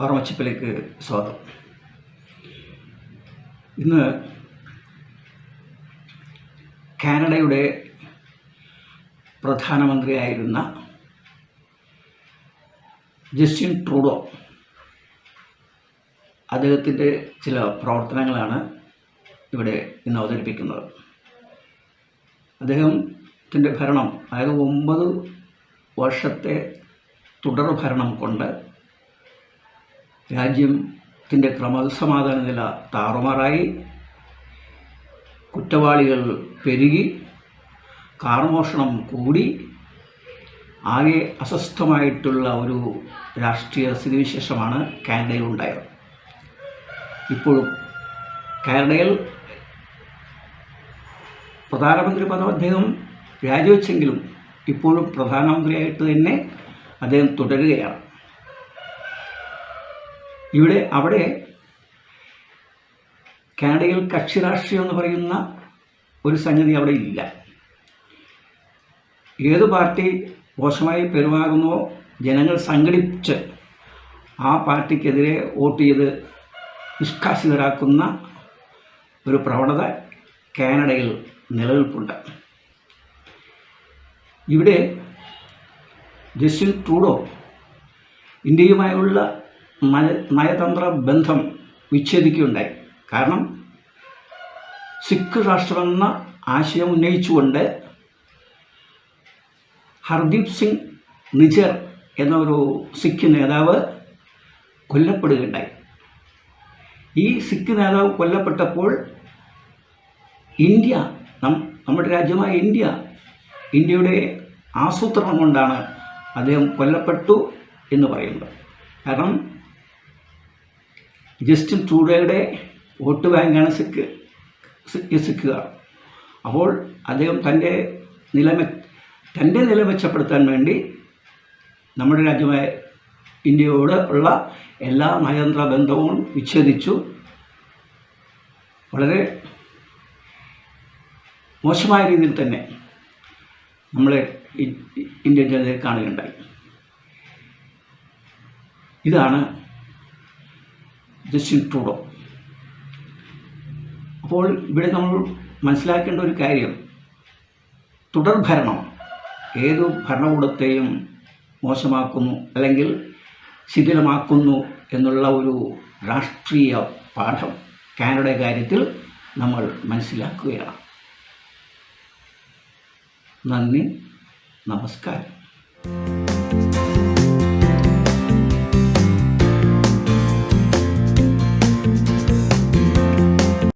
ഓർമ്മച്ചിപ്പിലേക്ക് സ്വാഗതം. ഇന്ന് കാനഡയുടെ പ്രധാനമന്ത്രിയായിരുന്ന ജസ്റ്റിൻ ട്രൂഡോ അദ്ദേഹത്തിന്റെ ചില പ്രവർത്തനങ്ങളാണ് ഇവിടെ ഇന്ന് അവതരിപ്പിക്കുന്നത്. അദ്ദേഹത്തിന്റെ ഭരണം അതായത് ഒമ്പത് വർഷത്തെ തുടർ ഭരണം കൊണ്ട് രാജ്യത്തിന്റെ ക്രമസമാധാന നില താറുമാറായി. കുറ്റവാളികൾ പെരുകി കാർമോഷണം കൂടി. ആകെ അസ്വസ്ഥമായിട്ടുള്ള ഒരു രാഷ്ട്രീയ സ്ഥിതിവിശേഷമാണ് കാനഡയിൽ ഉണ്ടായത്. ഇപ്പോഴും കാനഡയിൽ പ്രധാനമന്ത്രി പദം അദ്ദേഹം രാജിവെച്ചെങ്കിലും ഇപ്പോഴും പ്രധാനമന്ത്രിയായിട്ട് തന്നെ അദ്ദേഹം തുടരുകയാണ്. ഇവിടെ അവിടെ കാനഡയിൽ കക്ഷി രാഷ്ട്രീയം എന്ന് പറയുന്ന ഒരു സംഗതി അവിടെ ഇല്ല. ഏത് പാർട്ടി മോശമായി പെരുമാകുന്നോ ജനങ്ങൾ സംഘടിപ്പിച്ച് ആ പാർട്ടിക്കെതിരെ വോട്ട് ചെയ്ത് നിഷ്കാസിതരാക്കുന്ന ഒരു പ്രവണത കാനഡയിൽ നിലനിൽപ്പുണ്ട്. ഇവിടെ ജസ്റ്റിൻ ട്രൂഡോ ഇന്ത്യയുമായുള്ള നയതന്ത്ര ബന്ധം വിച്ഛേദിക്കുകയുണ്ടായി. കാരണം സിഖ് രാഷ്ട്രമെന്ന ആശയം ഉന്നയിച്ചുകൊണ്ട് ഹർദീപ് സിംഗ് നിജർ എന്ന ഒരു സിഖ് നേതാവ് കൊല്ലപ്പെടുകയുണ്ടായി. ഈ സിഖ് നേതാവ് കൊല്ലപ്പെട്ടപ്പോൾ ഇന്ത്യ നമ്മുടെ രാജ്യമായ ഇന്ത്യ ഇന്ത്യയുടെ ആസൂത്രണം കൊണ്ടാണ് അദ്ദേഹം കൊല്ലപ്പെട്ടു എന്ന് പറയുന്നത്. കാരണം ജസ്റ്റിൻ ട്രൂഡോയുടെ വോട്ട് ബാങ്കാണ് സിക്ക് സി- സിഖുകാർ അപ്പോൾ അദ്ദേഹം തന്റെ നില തന്റെ നില മെച്ചപ്പെടുത്താൻ വേണ്ടി നമ്മുടെ രാജ്യമായ ഇന്ത്യയോട് ഉള്ള എല്ലാ നയതന്ത്ര ബന്ധവും വിച്ഛേദിച്ചു. വളരെ മോശമായ രീതിയിൽ തന്നെ നമ്മളെ ഇന്ത്യൻ ജനതയെ കാണുകയുണ്ടായി. ഇതാണ് ജസ്റ്റിൻ ട്രൂഡോ അപ്പോൾ ഇവിടെ നമ്മൾ മനസ്സിലാക്കേണ്ട ഒരു കാര്യം. തുടർഭരണം ഏതു ഭരണകൂടത്തെയും മോശമാക്കുന്നു അല്ലെങ്കിൽ ശിഥിലമാക്കുന്നു എന്നുള്ള ഒരു രാഷ്ട്രീയ പാഠം കാനഡ കാര്യത്തിൽ നമ്മൾ മനസ്സിലാക്കുകയാണ്. നന്ദി നമസ്കാരം.